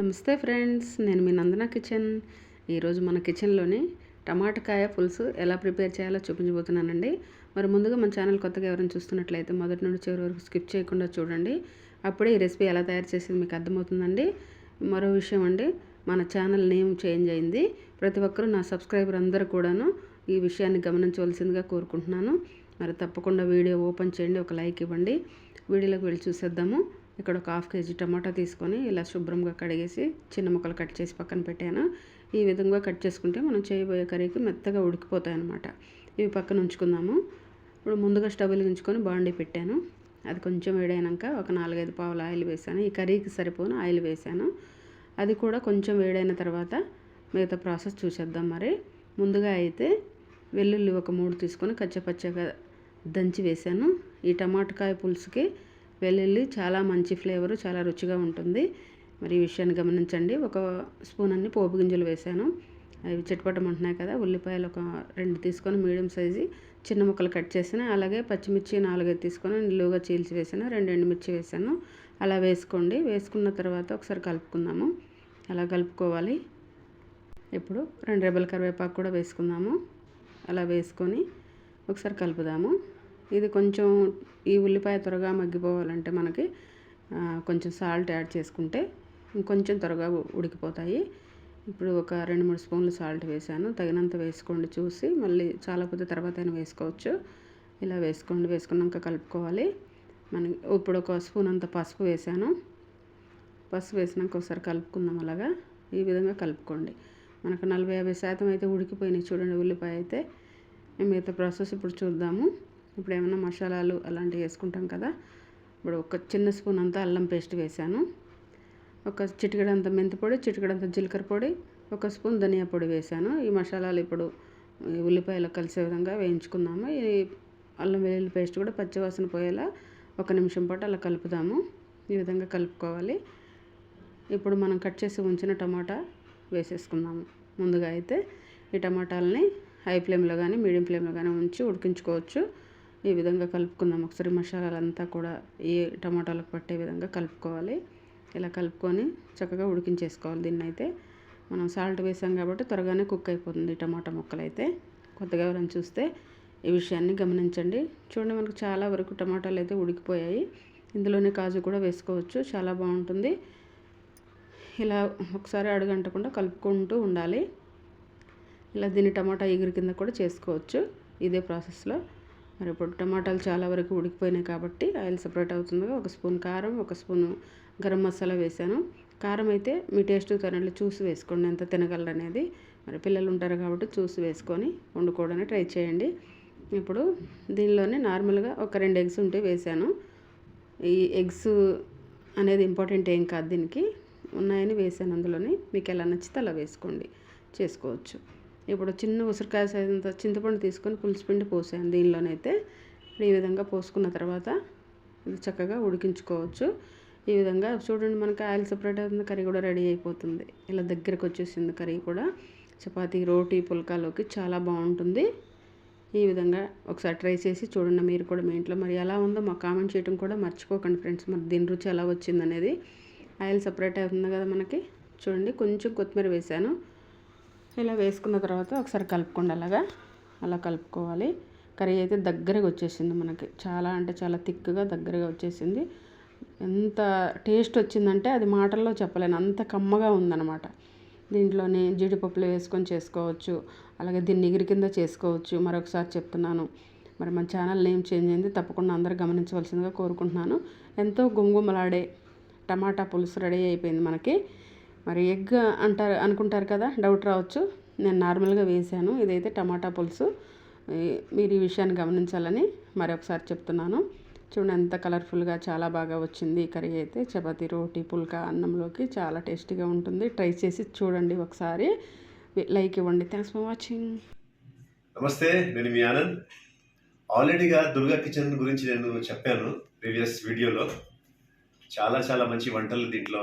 నమస్తే ఫ్రెండ్స్ నేను మీ నందన కిచెన్. ఈరోజు మన కిచెన్లోని టమాటకాయ పులుసు ఎలా ప్రిపేర్ చేయాలో చూపించబోతున్నానండి. మరి ముందుగా మన ఛానల్ కొత్తగా ఎవరైనా చూస్తున్నట్లయితే మొదటి నుండి చివరి వరకు స్కిప్ చేయకుండా చూడండి. అప్పుడే ఈ రెసిపీ ఎలా తయారు చేసేది మీకు అర్థమవుతుందండి. మరో విషయం అండి మన ఛానల్ నేమ్ చేంజ్ అయింది. ప్రతి ఒక్కరూ నా సబ్స్క్రైబర్ అందరూ కూడాను ఈ విషయాన్ని గమనించవలసిందిగా కోరుకుంటున్నాను. మరి తప్పకుండా వీడియో ఓపెన్ చేయండి ఒక లైక్ ఇవ్వండి. వీడియోలోకి వెళ్ళి చూసేద్దాము. ఇక్కడ ఒక హాఫ్ కేజీ టమాటా తీసుకొని ఇలా శుభ్రంగా కడిగేసి చిన్న ముక్కలు కట్ చేసి పక్కన పెట్టాను. ఈ విధంగా కట్ చేసుకుంటే మనం చేయబోయే కర్రీకి మెత్తగా ఉడికిపోతాయి అన్నమాట. ఇవి పక్కన ఉంచుకుందాము. ఇప్పుడు ముందుగా స్టవ్ వెలిగించుకొని బాండీ పెట్టాను. అది కొంచెం వేడైనాక ఒక నాలుగైదు పావులు ఆయిల్ వేసాను. ఈ కర్రీకి సరిపోను ఆయిల్ వేసాను. అది కూడా కొంచెం వేడైన తర్వాత మిగతా ప్రాసెస్ చూసేద్దాం మరి. ముందుగా అయితే వెల్లుల్లి ఒక మూడు తీసుకొని కచ్చపచ్చగా దంచి వేసాను. ఈ టమాటకాయ పులుసుకి వెల్లుల్లి చాలా మంచి ఫ్లేవర్ చాలా రుచిగా ఉంటుంది. మరి ఈ విషయాన్ని గమనించండి. ఒక స్పూన్ అన్ని పోపు గింజలు వేసాను. అవి చిటపటమంటున్నాయి కదా ఉల్లిపాయలు ఒక రెండు తీసుకొని మీడియం సైజు చిన్న ముక్కలు కట్ చేసిన. అలాగే పచ్చిమిర్చి నాలుగైదు తీసుకొని నిలువుగా చీల్చి వేసాను. రెండు ఎండుమిర్చి వేసాను. అలా వేసుకోండి. వేసుకున్న తర్వాత ఒకసారి కలుపుకుందాము. అలా కలుపుకోవాలి. ఇప్పుడు రెండు రెబ్బల కరివేపాకు కూడా వేసుకుందాము. అలా వేసుకొని ఒకసారి కలుపుదాము. ఇది కొంచెం ఈ ఉల్లిపాయ త్వరగా మగ్గిపోవాలంటే మనకి కొంచెం సాల్ట్ యాడ్ చేసుకుంటే ఇంకొంచెం త్వరగా ఉడికిపోతాయి. ఇప్పుడు ఒక రెండు మూడు స్పూన్లు సాల్ట్ వేసాను. తగినంత వేసుకోండి చూసి మళ్ళీ చాలా కొద్ది తర్వాత అయినా వేసుకోవచ్చు. ఇలా వేసుకోండి వేసుకున్నాక కలుపుకోవాలి. మనకి ఇప్పుడు ఒక స్పూన్ అంత పసుపు వేసాను. పసుపు వేసినాక ఒకసారి కలుపుకుందాం అలాగా. ఈ విధంగా కలుపుకోండి. మనకు నలభై యాభై శాతం అయితే ఉడికిపోయినాయి చూడండి ఉల్లిపాయ అయితే. మిగతా ప్రాసెస్ ఇప్పుడు చూద్దాము. ఇప్పుడు ఏమైనా మసాలాలు అలాంటివి వేసుకుంటాం కదా. ఇప్పుడు ఒక చిన్న స్పూన్ అంతా అల్లం పేస్ట్ వేసాను. ఒక చిటికడంత మెంతి పొడి చిటికడంత జీలకర్ర పొడి ఒక స్పూన్ ధనియా పొడి వేసాను. ఈ మసాలాలు ఇప్పుడు ఉల్లిపాయలు కలిసే విధంగా వేయించుకుందాము. ఈ అల్లం వెల్లుల్లి పేస్ట్ కూడా పచ్చివాసన పోయేలా ఒక నిమిషం పాటు అలా కలుపుదాము. ఈ విధంగా కలుపుకోవాలి. ఇప్పుడు మనం కట్ చేసి ఉంచిన టమాటా వేసేసుకుందాము. ముందుగా అయితే ఈ టమాటాలని హై ఫ్లేమ్లో కానీ మీడియం ఫ్లేమ్లో కానీ ఉంచి ఉడికించుకోవచ్చు. ఈ విధంగా కలుపుకుందాం ఒకసారి మసాలాలంతా కూడా ఈ టమాటాలకు పట్టే విధంగా కలుపుకోవాలి. ఇలా కలుపుకొని చక్కగా ఉడికించేసుకోవాలి దీన్ని అయితే మనం సాల్ట్ వేసాం కాబట్టి త్వరగానే కుక్ అయిపోతుంది టమాటా ముక్కలు అయితే కొత్తగా ఎవరైనా చూస్తే ఈ విషయాన్ని గమనించండి. చూడండి మనకు చాలా వరకు టమాటాలు అయితే ఉడికిపోయాయి. ఇందులోనే కాజు కూడా వేసుకోవచ్చు. చాలా బాగుంటుంది. ఇలా ఒకసారి అడుగంటకుండా కలుపుకుంటూ ఉండాలి. ఇలా దీన్ని టమాటా ఎగురు కింద కూడా చేసుకోవచ్చు. ఇదే ప్రాసెస్లో. మరి ఇప్పుడు టమాటాలు చాలా వరకు ఉడికిపోయినాయి కాబట్టి ఆయిల్ సపరేట్ అవుతుంది. ఒక స్పూన్ కారం ఒక స్పూన్ గరం మసాలా వేసాను. కారం అయితే మీ టేస్ట్ తనట్లు చూసి వేసుకోండి. ఎంత తినగలరు అనేది. మరి పిల్లలు ఉంటారు కాబట్టి చూసి వేసుకొని వండుకోవడానికి ట్రై చేయండి. ఇప్పుడు దీనిలోనే నార్మల్గా ఒక రెండు ఎగ్స్ ఉంటే వేసాను. ఈ ఎగ్స్ అనేది ఇంపార్టెంట్ ఏం కాదు దీనికి. ఉన్నాయని వేసాను అందులోని. మీకు ఎలా నచ్చితే అలా వేసుకోండి. చేసుకోవచ్చు. ఇప్పుడు చిన్న ఉసిరికాయ సైజంత చింతపండు తీసుకొని పులుసుపిండి పోసాను దీనిలోనైతే. ఈ విధంగా పోసుకున్న తర్వాత ఇది చక్కగా ఉడికించుకోవచ్చు. ఈ విధంగా చూడండి మనకి ఆయిల్ సపరేట్ అవుతుంది కర్రీ కూడా రెడీ అయిపోతుంది. ఇలా దగ్గరకు వచ్చేసింది కర్రీ కూడా. చపాతీ రోటీ పుల్కాలోకి చాలా బాగుంటుంది. ఈ విధంగా ఒకసారి ట్రై చేసి చూడండి మీరు కూడా మీ ఇంట్లో మరి ఎలా ఉందో మాకు కామెంట్ చేయడం కూడా మర్చిపోకండి ఫ్రెండ్స్. మరి దీని రుచి ఎలా వచ్చిందనేది. ఆయిల్ సపరేట్ అవుతుంది కదా మనకి. చూడండి కొంచెం కొత్తిమీర వేసాను ఇలా వేసుకున్న తర్వాత ఒకసారి కలుపుకోండి అలాగా. అలా కలుపుకోవాలి. కర్రీ అయితే దగ్గరగా వచ్చేసింది మనకి. చాలా అంటే చాలా థిక్గా దగ్గరగా వచ్చేసింది. ఎంత టేస్ట్ వచ్చిందంటే అది మాటల్లో చెప్పలేను. అంత కమ్మగా ఉందన్నమాట. దీంట్లోనే జీడిపప్పులు వేసుకొని చేసుకోవచ్చు. అలాగే దీన్ని ఎగిరి కింద చేసుకోవచ్చు. మరొకసారి చెప్తున్నాను. మరి మన ఛానల్ నేమ్ చేంజ్ అయింది. తప్పకుండా అందరూ గమనించవలసిందిగా కోరుకుంటున్నాను. ఎంతో గుంగుమలాడే టమాటా పులుసు రెడీ అయిపోయింది మనకి. మరి ఎగ్ అంటారు అనుకుంటారు కదా డౌట్ రావచ్చు. నేను నార్మల్గా వేసాను. ఇదైతే టమాటా పులుసు. మీరు ఈ విషయాన్ని గమనించాలని మరొకసారి చెప్తున్నాను. చూడండి ఎంత కలర్ఫుల్గా చాలా బాగా వచ్చింది కర్రీ అయితే. చపాతీ రోటి పుల్కా అన్నంలోకి చాలా టేస్టీగా ఉంటుంది. ట్రై చేసి చూడండి ఒకసారి. లైక్ ఇవ్వండి. Thanks for watching. నమస్తే నేను మీ ఆనంద్. ఆల్రెడీగా దుర్గా కిచెన్ గురించి నేను చెప్పాను ప్రీవియస్ వీడియోలో. చాలా చాలా మంచి వంటలు దీంట్లో